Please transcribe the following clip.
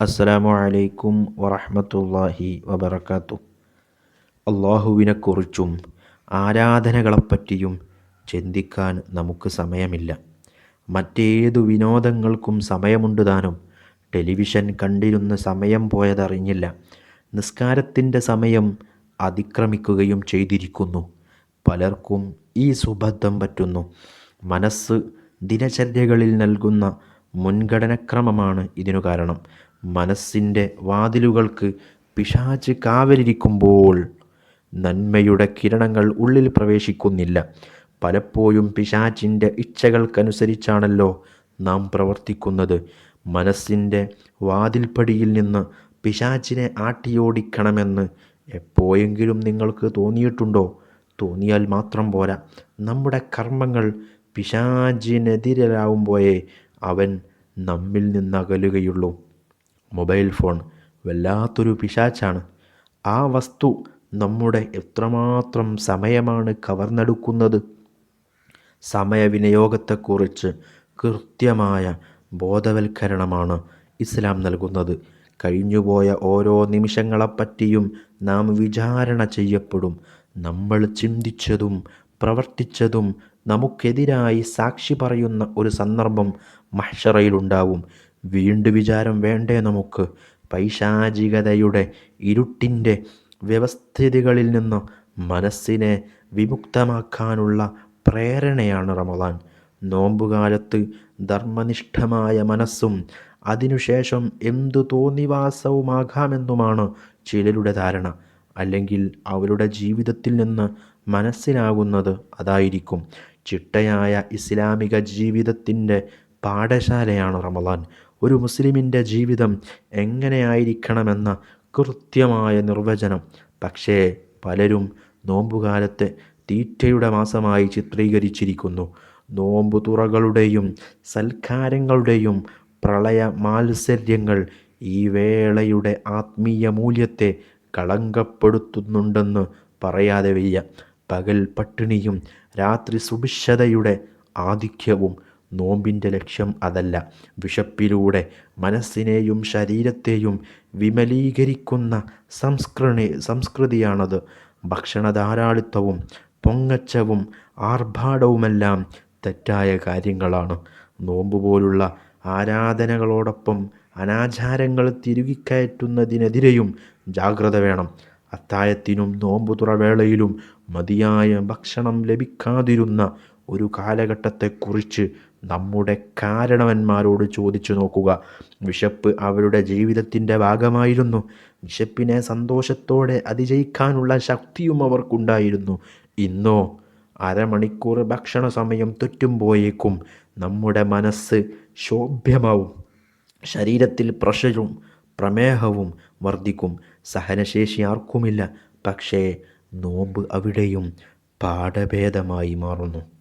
അസ്സലാമു അലൈക്കും വറഹമത്തല്ലാഹി വബറകാതുഹു. അള്ളാഹുവിനെക്കുറിച്ചും ആരാധനകളെപ്പറ്റിയും ചിന്തിക്കാൻ നമുക്ക് സമയമില്ല. മറ്റേതു വിനോദങ്ങൾക്കും സമയമുണ്ട് താനും. ടെലിവിഷൻ കണ്ടിരുന്ന സമയം പോയതറിഞ്ഞില്ല. നിസ്കാരത്തിന്റെ സമയം അതിക്രമിക്കുകയും ചെയ്തിരിക്കുന്നു. പലർക്കും ഈ സുബദ്ധം പറ്റുന്നു. മനസ്സ് ദിനചര്യകളിൽ നൽകുന്ന മുൻഗണനക്രമമാണ് ഇതിനു കാരണം. മനസ്സിന്റെ വാതിലുകൾക്ക് പിശാച് കാവലിരിക്കുമ്പോൾ നന്മയുടെ കിരണങ്ങൾ ഉള്ളിൽ പ്രവേശിക്കുന്നില്ല. പലപ്പോഴും പിശാചിന്റെ ഇച്ഛകൾക്കനുസരിച്ചാണല്ലോ നാം പ്രവർത്തിക്കുന്നത്. മനസ്സിന്റെ വാതിൽപ്പടിയിൽ നിന്ന് പിശാചിനെ ആട്ടിയോടിക്കണമെന്ന് എപ്പോഴെങ്കിലും നിങ്ങൾക്ക് തോന്നിയിട്ടുണ്ടോ? തോന്നിയാൽ മാത്രം പോരാ. നമ്മുടെ കർമ്മങ്ങൾ പിശാചിനെതിരാകുമ്പോഴേ അവൻ നമ്മിൽ നിന്നകലുകയുള്ളൂ. മൊബൈൽ ഫോൺ വല്ലാത്തൊരു പിശാച്ചാണ്. ആ വസ്തു നമ്മുടെ എത്രമാത്രം സമയമാണ് കവർന്നെടുക്കുന്നത്? സമയവിനിയോഗത്തെക്കുറിച്ച് കൃത്യമായ ബോധവൽക്കരണമാണ് ഇസ്ലാം നൽകുന്നത്. കഴിഞ്ഞുപോയ ഓരോ നിമിഷങ്ങളെപ്പറ്റിയും നാം വിചാരണ ചെയ്യപ്പെടും. നമ്മൾ ചിന്തിച്ചതും പ്രവർത്തിച്ചതും നമുക്കെതിരായി സാക്ഷി പറയുന്ന ഒരു സന്ദർഭം മഹ്ഷറയിലുണ്ടാവും. വീണ്ടു വിചാരം വേണ്ടേ നമുക്ക്? പൈശാചികതയുടെ ഇരുട്ടിന്റെ വ്യവസ്ഥിതികളിൽ നിന്ന് മനസ്സിനെ വിമുക്തമാക്കാനുള്ള പ്രേരണയാണ് റമദാൻ. നോമ്പുകാലത്ത് ധർമ്മനിഷ്ഠമായ മനസ്സും അതിനുശേഷം എന്തു തോന്നിവാസവുമാകാമെന്നുമാണ് ചിലരുടെ ധാരണ. അല്ലെങ്കിൽ അവരുടെ ജീവിതത്തിൽ നിന്ന് മനസ്സിലാകുന്നത് അതായിരിക്കും. ചിട്ടയായ ഇസ്ലാമിക ജീവിതത്തിന്റെ പാഠശാലയാണ് റമദാൻ. ഒരു മുസ്ലിമിന്റെ ജീവിതം എങ്ങനെയായിരിക്കണമെന്ന കൃത്യമായ നിർവചനം. പക്ഷേ പലരും നോമ്പുകാലത്തെ തീറ്റയുടെ മാസമായി ചിത്രീകരിച്ചിരിക്കുന്നു. നോമ്പു തുറകളുടെയും സൽക്കാരങ്ങളുടെയും പ്രളയ മാത്സര്യങ്ങൾ ഈ വേളയുടെ ആത്മീയ മൂല്യത്തെ കളങ്കപ്പെടുത്തുന്നുണ്ടെന്ന് പറയാതെ വയ്യ. പകൽ പട്ടിണിയും രാത്രി സുഭിക്ഷതയുടെ ആധിക്യവും നോമ്പിന്റെ ലക്ഷ്യം അതല്ല. വിശപ്പിലൂടെ മനസ്സിനെയും ശരീരത്തെയും വിമലീകരിക്കുന്ന സംസ്കൃണി സംസ്കൃതിയാണത്. ഭക്ഷണ ധാരാളിത്തവും പൊങ്ങച്ചവും ആർഭാടവുമെല്ലാം തെറ്റായ കാര്യങ്ങളാണ്. നോമ്പ് പോലുള്ള ആരാധനകളോടൊപ്പം അനാചാരങ്ങൾ തിരുകിക്കയറ്റുന്നതിനെതിരെയും ജാഗ്രത വേണം. അത്തായത്തിനും നോമ്പുതുറവേളയിലും മതിയായ ഭക്ഷണം ലഭിക്കാതിരുന്ന ഒരു കാലഘട്ടത്തെക്കുറിച്ച് നമ്മുടെ കാരണവന്മാരോട് ചോദിച്ചു നോക്കുക. വിശപ്പ് അവരുടെ ജീവിതത്തിന്റെ ഭാഗമായിരുന്നു. വിശപ്പിനെ സന്തോഷത്തോടെ അതിജയിക്കാനുള്ള ശക്തിയും അവർക്കുണ്ടായിരുന്നു. ഇന്നോ അരമണിക്കൂർ ഭക്ഷണ സമയം തെറ്റുമ്പോഴേക്കും നമ്മുടെ മനസ്സ് ശോഭ്യമാവും. ശരീരത്തിൽ പ്രഷറും പ്രമേഹവും വർദ്ധിക്കും. സഹനശേഷി ആർക്കുമില്ല. പക്ഷേ നോമ്പ് അവിടെയും പാഠഭേദമായി മാറുന്നു.